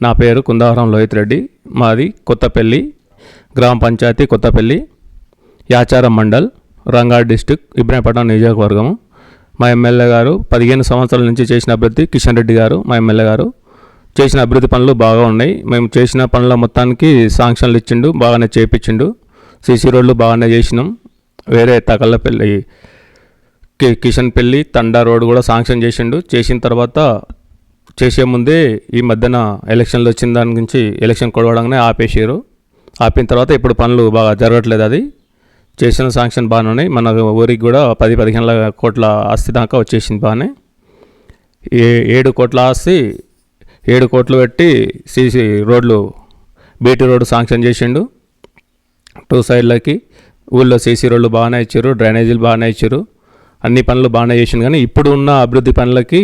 నా పేరు కుందావరం లోహిత్ రెడ్డి. మాది కొత్తపల్లి గ్రామ పంచాయతీ కొత్తపల్లి యాచారం మండల్ రంగార్ డిస్టిక్ ఇబ్రాహీంపట్నం నియోజకవర్గము మా ఎమ్మెల్యే గారు పదిహేను సంవత్సరాల నుంచి చేసిన అభివృద్ధి కిషన్ రెడ్డి గారు మా ఎమ్మెల్యే గారు. చేసిన అభివృద్ధి పనులు బాగా ఉన్నాయి. మేము చేసిన పనుల మొత్తానికి శాంక్షన్లు ఇచ్చిండు బాగానే చేపించిండు. సీసీ రోడ్లు బాగానే చేసినాం. వేరే తకళ్ళపల్లి కి కిషన్ పెళ్ళి తండా రోడ్ కూడా శాంక్షన్ చేసిండు. చేసిన తర్వాత చేసే ముందే ఈ మధ్యన ఎలక్షన్లు వచ్చిన దాని గురించి ఎలక్షన్ కొడవడంగానే ఆపేసారు ఆపిన తర్వాత ఇప్పుడు పనులు బాగా జరగట్లేదు అది. చేసిన శాంక్షన్ బాగానే ఉన్నాయి మన ఊరికి కూడా పది పదిహేను కోట్ల ఆస్తి దాకా వచ్చేసింది బాగానే. ఏ ఏడు కోట్ల ఆస్తి ఏడు కోట్లు పెట్టి సీసీ రోడ్లు బీటీ రోడ్డు శాంక్షన్ చేసిండు. టూ సైడ్లకి ఊళ్ళో సీసీ రోడ్లు బాగానే ఇచ్చారు డ్రైనేజీలు బాగానే ఇచ్చారు అన్ని పనులు బాగానే చేసిండు కానీ ఇప్పుడు ఉన్న అభివృద్ధి పనులకి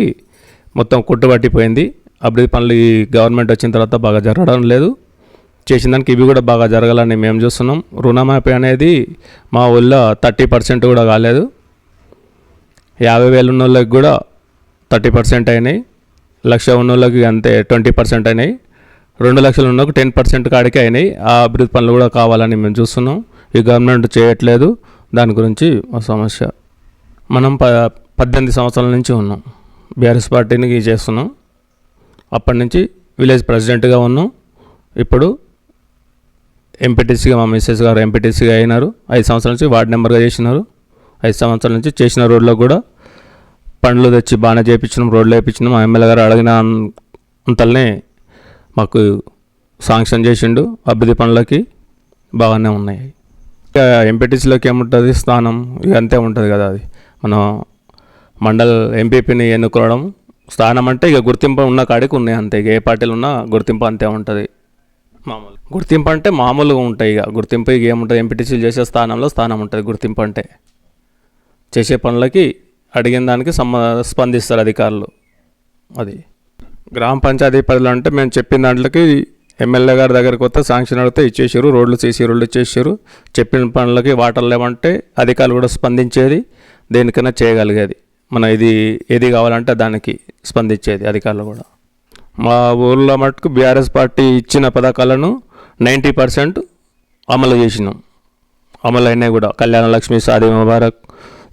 మొత్తం కొట్టుబట్టిపోయింది. అభివృద్ధి పనులు ఈ గవర్నమెంట్ వచ్చిన తర్వాత బాగా జరగడం లేదు. చేసిన దానికి ఇవి కూడా బాగా జరగాలని మేము చూస్తున్నాం. రుణమాఫీ అనేది మా ఊళ్ళో థర్టీ పర్సెంట్ కూడా కాలేదు. యాభై వేలు ఉన్న వాళ్ళకి కూడా థర్టీ పర్సెంట్ అయినాయి. లక్ష ఉన్న వాళ్ళకి అంతే ట్వంటీ పర్సెంట్ అయినాయి. రెండు లక్షలు ఉన్న టెన్ పర్సెంట్ కాడికి అయినాయి. ఆ అభివృద్ధి పనులు కూడా కావాలని మేము చూస్తున్నాం. ఈ గవర్నమెంట్ చేయట్లేదు. దాని గురించి మా సమస్య. మనం ప పద్దెనిమిది సంవత్సరాల నుంచి ఉన్నాం. బీఆర్ఎస్ పార్టీని చేస్తున్నాం అప్పటి నుంచి విలేజ్ ప్రెసిడెంట్గా ఉన్నాం. ఇప్పుడు ఎంపీటీసీగా మా మిస్సెస్ గారు ఎంపీటీసీగా అయినారు. ఐదు సంవత్సరాల నుంచి వార్డు నెంబర్గా చేసినారు. ఐదు సంవత్సరాల నుంచి చేసిన రోడ్లో కూడా పండ్లు తెచ్చి బాగానే చేయించినాం రోడ్లు వేయించినాం మా ఎమ్మెల్యే గారు అడిగిన అంతల్నే మాకు శాంక్షన్ చేసిండు. అభివృద్ధి పనులకి బాగానే ఉన్నాయి. ఇక ఎంపీటీసీలోకి ఏముంటుంది? స్థానం. ఇక అంతే ఉంటుంది కదా అది. మనం మండల్ ఎంపీపీని ఎన్నుకోవడం స్థానం అంటే ఇక గుర్తింపు ఉన్న కాడికి ఉన్నాయి అంతే. ఇక ఏ పార్టీలు ఉన్నా గుర్తింపు అంతే ఉంటుంది. మామూలు. గుర్తింపు అంటే మామూలుగా ఉంటాయి ఇక. గుర్తింపు ఇక ఏముంటుంది? ఎంపీటీసీలు చేసే స్థానంలో స్థానం ఉంటుంది గుర్తింపు అంటే. చేసే పనులకి అడిగిన దానికి సమ స్పందిస్తారు అధికారులు. అది. గ్రామ పంచాయతీ పనులు అంటే మేము చెప్పిన దాంట్లోకి ఎమ్మెల్యే గారి దగ్గరికి వస్తే శాంక్షన్ అడిగితే ఇచ్చేసారు రోడ్లు చేసి రోడ్లు ఇచ్చేసారు చెప్పిన పనులకి వాటర్ లేవంటే అధికారులు కూడా స్పందించేది దేనికైనా చేయగలిగేది. మన ఇది ఏది కావాలంటే దానికి స్పందించేది అధికారులు కూడా. మా ఊళ్ళో మటుకు బీఆర్ఎస్ పార్టీ ఇచ్చిన పథకాలను నైంటీ పర్సెంట్ అమలు చేసినాం. అమలు అయినాయి కూడా. Kalyana Lakshmi Shaadi Mubarak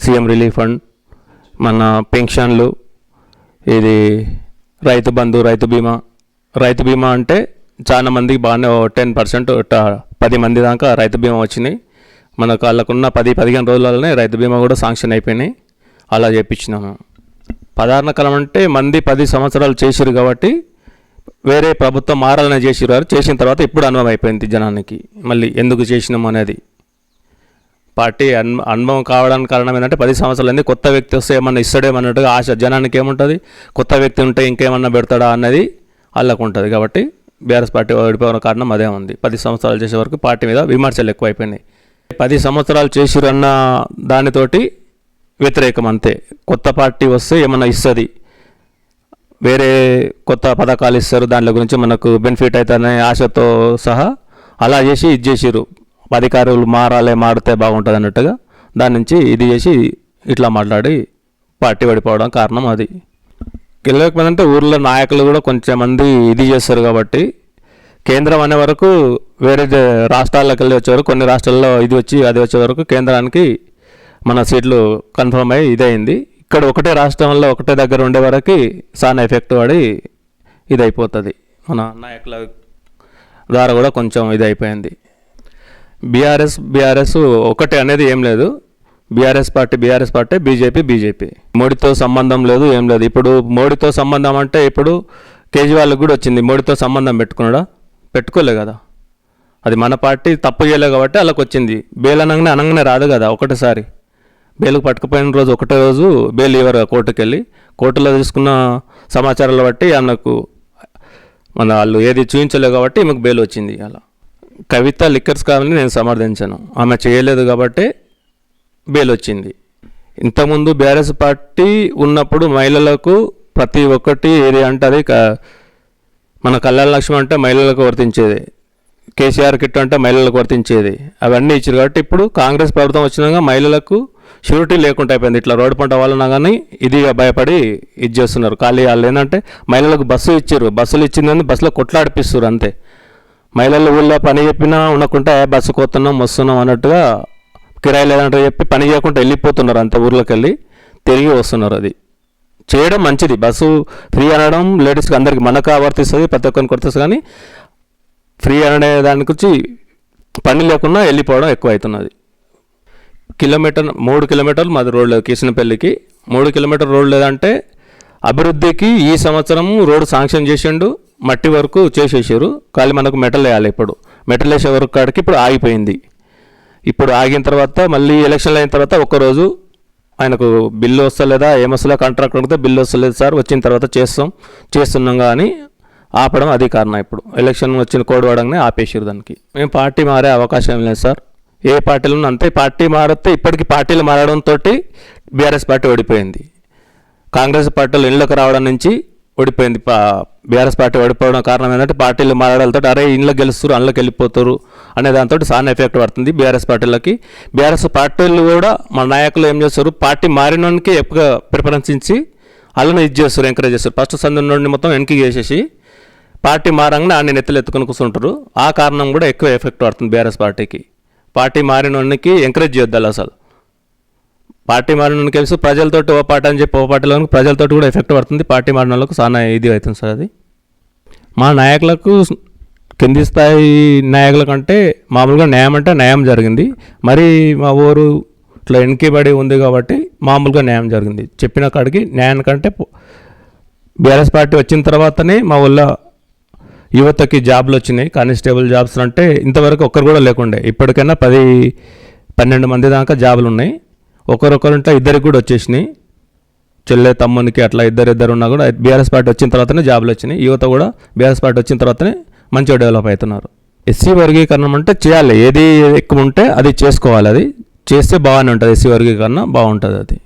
CM relief fund మన పెన్షన్లు ఇది రైతు బంధు రైతు బీమా. రైతు బీమా అంటే చాలా మందికి బాగానే టెన్ పర్సెంట్ పది మంది దాకా రైతు బీమా వచ్చినాయి. మనకు వాళ్ళకున్న పది పదిహేను రోజులలోనే రైతు బీమా కూడా శాంక్షన్ అయిపోయినాయి. అలా చేయించినాము ప్రధాన కాలం అంటే మంది పది సంవత్సరాలు చేసిరు కాబట్టి వేరే ప్రభుత్వం మారాలని చేసిరు చేసిన తర్వాత ఇప్పుడు అనుభవం అయిపోయింది జనానికి. మళ్ళీ ఎందుకు చేసినాం అనేది. పార్టీ అన్ అనుభవం కావడానికి కారణం ఏంటంటే పది సంవత్సరాలు అయింది కొత్త వ్యక్తి వస్తే ఏమన్నా ఇస్తాడేమన్నట్టుగా ఆశ జనానికి ఏముంటుంది? కొత్త వ్యక్తి ఉంటే ఇంకేమన్నా పెడతాడా అన్నది వాళ్ళకు ఉంటుంది కాబట్టి బీఆర్ఎస్ పార్టీ ఓడిపోవడం కారణం అదే ఉంది. పది సంవత్సరాలు చేసే వరకు పార్టీ మీద విమర్శలు ఎక్కువైపోయినాయి. పది సంవత్సరాలు చేసిరన్న దానితోటి వ్యతిరేకం అంతే. కొత్త పార్టీ వస్తే ఏమన్నా ఇస్తుంది. వేరే కొత్త పథకాలు ఇస్తారు దాంట్లో గురించి మనకు బెనిఫిట్ అవుతుందనే ఆశతో సహా అలా చేసి ఇది చేసిరు అధికారులు మారాలే మారితే బాగుంటుంది అన్నట్టుగా దాని నుంచి ఇది చేసి ఇట్లా మాట్లాడి పార్టీ పడిపోవడం కారణం అది. గెలవకపోతే ఊర్లో నాయకులు కూడా కొంచెం మంది ఇది చేస్తారు కాబట్టి కేంద్రం అనే వరకు వేరే రాష్ట్రాలకు వెళ్ళి వచ్చే వరకు కొన్ని రాష్ట్రాల్లో ఇది వచ్చి అది వచ్చే వరకు కేంద్రానికి మన సీట్లు కన్ఫర్మ్ అయ్యి ఇదైంది. ఇక్కడ ఒకటే రాష్ట్రంలో ఒకటే దగ్గర ఉండే వరకు చాలా ఎఫెక్ట్ పడి ఇది అయిపోతుంది మన నాయకుల ద్వారా కూడా కొంచెం ఇది అయిపోయింది బీఆర్ఎస్ బీఆర్ఎస్ ఒకటే అనేది ఏం లేదు. BRS party BRS party BJP BJP. మోడీతో సంబంధం లేదు ఏం లేదు. ఇప్పుడు మోడీతో సంబంధం అంటే ఇప్పుడు కేజ్రీవాల్కి కూడా వచ్చింది. మోడీతో సంబంధం పెట్టుకున్నాడా? పెట్టుకోలే కదా. అది మన పార్టీ తప్పు చేయలే కాబట్టి వాళ్ళకి వచ్చింది బెయిల్ అనగానే రాదు కదా ఒకటేసారి. బెయిల్ పట్టుకుపోయిన రోజు ఒకటే రోజు బెయిల్ ఇవ్వరు కోర్టుకు వెళ్ళి కోర్టులో తీసుకున్న సమాచారాలు బట్టి ఆమెకు మన వాళ్ళు ఏది చూపించలేదు కాబట్టి ఈమెకు బెయిల్ వచ్చింది అలా. కవిత లిక్కర్స్ కావాలని నేను సమర్థించాను. ఆమె చేయలేదు కాబట్టి బెయిల్ వచ్చింది. ఇంతకుముందు బీఆర్ఎస్ పార్టీ ఉన్నప్పుడు మహిళలకు ప్రతి ఒక్కటి ఏది అంటే అది క- మన కళ్యాణ లక్ష్మి అంటే మహిళలకు వర్తించేది. కేసీఆర్ కిట్ అంటే మహిళలకు వర్తించేది. అవన్నీ ఇచ్చారు కాబట్టి ఇప్పుడు కాంగ్రెస్ ప్రభుత్వం వచ్చినాక మహిళలకు షూరిటీ లేకుండా అయిపోయింది. ఇట్లా రోడ్డు పంట వలన కానీ ఇది భయపడి ఇది చేస్తున్నారు. ఖాళీ వాళ్ళు ఏంటంటే మహిళలకు బస్సు ఇచ్చారు. బస్సులు ఇచ్చిందని బస్సులో కొట్లాడిపిస్తారు అంతే. మహిళలు ఊళ్ళో పని చెప్పినా ఉండకుంటే బస్సు కొత్తున్నాం వస్తున్నాం అన్నట్టుగా కిరాయి లేదంటే చెప్పి పని చేయకుండా వెళ్ళిపోతున్నారు అంతే ఊర్లోకి వెళ్ళి తిరిగి వస్తున్నారు అది. చేయడం మంచిది. బస్సు ఫ్రీ అనడం లేడీస్కి అందరికి మనకు వర్తిస్తుంది ప్రతి ఒక్కరికి కొడుతుంది కానీ ఫ్రీ అనే దాని గురించి పని లేకుండా వెళ్ళిపోవడం ఎక్కువ అవుతున్నది కిలోమీటర్ మూడు కిలోమీటర్లు మాది రోడ్ లేదు మూడు కిలోమీటర్ రోడ్ లేదంటే అభివృద్ధికి ఈ సంవత్సరం రోడ్డు శాంక్షన్ చేసిండు మట్టి వరకు చేసేసారు కానీ మనకు మెటల్ వేయాలి ఇప్పుడు. మెటల్ వేసే వరకు కాడికి ఇప్పుడు ఆగిపోయింది. ఇప్పుడు ఆగిన తర్వాత మళ్ళీ ఎలక్షన్లు అయిన తర్వాత ఒక్కరోజు ఆయనకు బిల్లు వస్తలేదా ఏమొస్తలే కాంట్రాక్ట్ ఉంటే బిల్లు వస్తలేదు సార్ వచ్చిన తర్వాత చేస్తాం చేస్తున్నాం కానీ ఆపడం అది కారణం ఇప్పుడు. ఎలక్షన్ వచ్చిన కోడ్ వాడంగానే ఆపేసారు దానికి. మేము పార్టీ మారే అవకాశం లేదు సార్. ఏ పార్టీలో అంతే. పార్టీ మారితే ఇప్పటికీ పార్టీలు మారడంతో బీఆర్ఎస్ పార్టీ ఓడిపోయింది. కాంగ్రెస్ పార్టీలు ఇళ్ళకి రావడం నుంచి ఓడిపోయింది. బీఆర్ఎస్ పార్టీ ఓడిపోవడం కారణం ఏంటంటే పార్టీలు మారడాలతో అరే ఇంట్లో గెలుస్తారు అందులోకి వెళ్ళిపోతారు అనే దాంతో సాన్ ఎఫెక్ట్ పడుతుంది బీఆర్ఎస్ పార్టీలకి. బీఆర్ఎస్ పార్టీలు కూడా మన నాయకులు ఏం చేస్తారు? పార్టీ మారినోనికి ఎక్కువగా ప్రిఫరెన్స్ ఇచ్చి వాళ్ళని ఇది చేస్తారు ఎంకరేజ్ చేస్తారు. ఫస్ట్ సందు నుండి మొత్తం వెనక్కి చేసేసి పార్టీ మారంగానే ఆయన నెత్తలు ఎత్తుకొని కూర్చుంటారు. ఆ కారణం కూడా ఎక్కువ ఎఫెక్ట్ పడుతుంది బీఆర్ఎస్ పార్టీకి. పార్టీ మారినోనికి ఎంకరేజ్ చేయొద్దాలి అసలు. పార్టీ మారిన కలిసి ప్రజలతోటి ఓ పాట అని చెప్పి ఓ పాటలో ప్రజలతోటి కూడా ఎఫెక్ట్ పడుతుంది. పార్టీ మారిన వాళ్ళకు చాలా ఇది అవుతుంది సార్ అది. మా నాయకులకు కింది స్థాయి నాయకుల కంటే మామూలుగా న్యాయం అంటే న్యాయం జరిగింది. మరి మా ఊరు ఇట్లా వెనకబడి ఉంది కాబట్టి మామూలుగా న్యాయం జరిగింది. చెప్పిన కాడికి న్యాయం కంటే బీఆర్ఎస్ పార్టీ వచ్చిన తర్వాతనే మా ఊళ్ళో యువతకి జాబ్లు వచ్చినాయి కానిస్టేబుల్ జాబ్స్ అంటే ఇంతవరకు ఒక్కరు కూడా లేకుండే. ఇప్పటికైనా పది పన్నెండు మంది దాకా జాబులు ఉన్నాయి. ఒకరొకరుంటే ఇద్దరికి కూడా వచ్చేసినాయి. చెల్లె తమ్మునికి అట్లా ఇద్దరు ఇద్దరు ఉన్నా కూడా బీఆర్ఎస్ పార్టీ వచ్చిన తర్వాతనే జాబులు వచ్చినాయి. యువత కూడా బీఆర్ఎస్ పార్టీ వచ్చిన తర్వాతనే మంచిగా డెవలప్ అవుతున్నారు. ఎస్సీ వర్గీకరణం అంటే చేయాలి. ఏది ఎక్కువ ఉంటే అది చేసుకోవాలి. అది చేస్తే బాగానే ఉంటుంది. ఎస్సీ వర్గీకరణ బాగుంటుంది అది.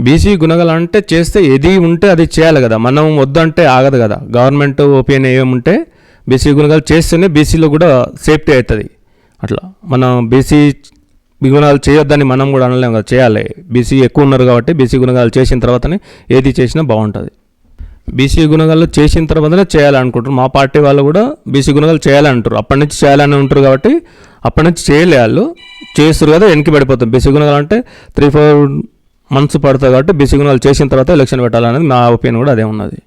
బీసీ గుణగలు అంటే చేస్తే ఏది ఉంటే అది చేయాలి కదా. మనం వద్దంటే ఆగదు కదా. గవర్నమెంట్ ఒపీనియన్ ఏముంటే బీసీ గుణగాలు చేస్తేనే బీసీలో కూడా సేఫ్టీ అవుతుంది. అట్లా మనం బీసీ గుణాలు చేయొద్దని మనం కూడా అనలేము కదా. చేయాలి. బీసీ ఎక్కువ ఉన్నారు కాబట్టి బీసీ గుణగాలు చేసిన తర్వాతనే ఏది చేసినా బాగుంటుంది. బీసీ గుణగాలు చేసిన తర్వాతనే చేయాలనుకుంటారు మా పార్టీ వాళ్ళు కూడా బీసీ గుణగాలు చేయాలంటారు అప్పటి నుంచి చేయాలని ఉంటారు కాబట్టి అప్పటి నుంచి చేయలే వాళ్ళు. చేస్తారు కదా వెనక్కి పడిపోతాం బీసీ గుణగాలు అంటే త్రీ ఫోర్ మనసు పడుతుంది కాబట్టి బీసీ చేసిన తర్వాత ఎలక్షన్ పెట్టాలనేది నా ఒపీనియన్ కూడా అదే ఉన్నది.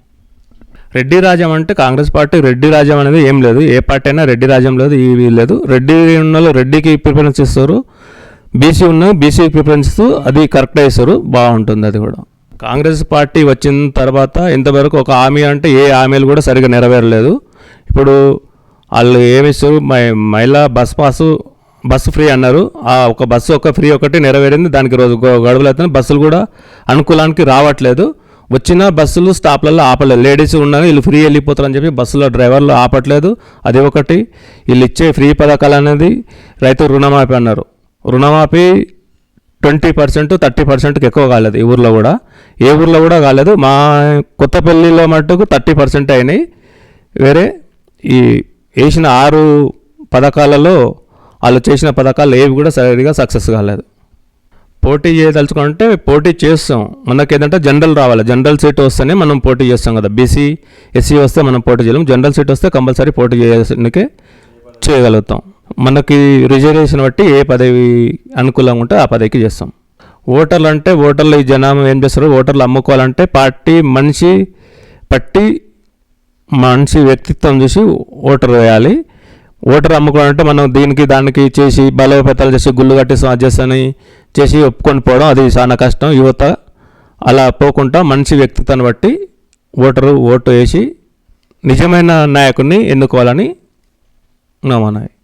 రెడ్డి రాజ్యం అంటే కాంగ్రెస్ పార్టీ రెడ్డి రాజ్యం అనేది ఏం లేదు. ఏ పార్టీ అయినా రెడ్డి రాజ్యం లేదు ఇవి లేదు. రెడ్డి ఉన్న రెడ్డికి ప్రిఫరెన్స్ ఇస్తారు. బీసీ ఉన్న బీసీకి ప్రిఫరెన్స్ ఇస్తూ అది కరెక్ట్ ఇస్తారు. బాగుంటుంది అది కూడా. కాంగ్రెస్ పార్టీ వచ్చిన తర్వాత ఇంతవరకు ఒక హామీ అంటే ఏ హామీలు కూడా సరిగ్గా నెరవేరలేదు. ఇప్పుడు వాళ్ళు ఏమి ఇస్తారు? మహిళా బస్ పాసు బస్సు ఫ్రీ అన్నారు. ఆ ఒక బస్సు ఒక ఫ్రీ ఒకటి నెరవేరింది. దానికి రోజు గడువులు అవుతుంది బస్సులు కూడా అనుకూలానికి రావట్లేదు. వచ్చిన బస్సులు స్టాప్లలో ఆపలేదు. లేడీస్ ఉన్నారు. వీళ్ళు ఫ్రీ వెళ్ళిపోతారని చెప్పి బస్సులో డ్రైవర్లు ఆపట్లేదు. అది ఒకటి. వీళ్ళు ఇచ్చే ఫ్రీ పథకాలు అనేది రైతు రుణమాఫీ అన్నారు. రుణమాఫీ ట్వంటీ పర్సెంట్ థర్టీ పర్సెంట్కి ఎక్కువ కాలేదు ఈ ఊర్లో కూడా. ఏ ఊర్లో కూడా కాలేదు. మా కొత్తపల్లిలో మట్టుకు థర్టీ పర్సెంట్ అయినాయి. వేరే ఈ వేసిన ఆరు పథకాలలో వాళ్ళు చేసిన పథకాలు ఏవి కూడా సరిగా సక్సెస్ కాలేదు. పోటీ చేయదలుచుకుంటే పోటీ చేస్తాం. మనకి ఏంటంటే జనరల్ రావాలి. జనరల్ సీట్ వస్తేనే మనం పోటీ చేస్తాం కదా. బీసీ ఎస్సీ వస్తే మనం పోటీ చేయలేం. జనరల్ సీట్ వస్తే కంపల్సరీ పోటీ చేయడానికి చేయగలుగుతాం. మనకి రిజర్వేషన్ బట్టి ఏ పదవి అనుకూలంగా ఉంటే ఆ పదవికి చేస్తాం. ఓటర్లు అంటే ఓటర్లు ఈ జనాభా ఏం చేస్తారు? ఓటర్లు అమ్ముకోవాలంటే పార్టీ మనిషి పట్టి మనిషి వ్యక్తిత్వం చూసి ఓటర్ వేయాలి. ఓటర్ అమ్ముకోవాలంటే మనం దీనికి దానికి చేసి బలోపేతాలు చేసి గుళ్ళు కట్టి చేస్తాని చేసి ఒప్పుకొని పోవడం అది చాలా కష్టం. యువత అలా పోకుండా మనిషి వ్యక్తిత్వాన్ని బట్టి ఓటరు ఓటు వేసి నిజమైన నాయకుడిని ఎన్నుకోవాలని నా మనవి.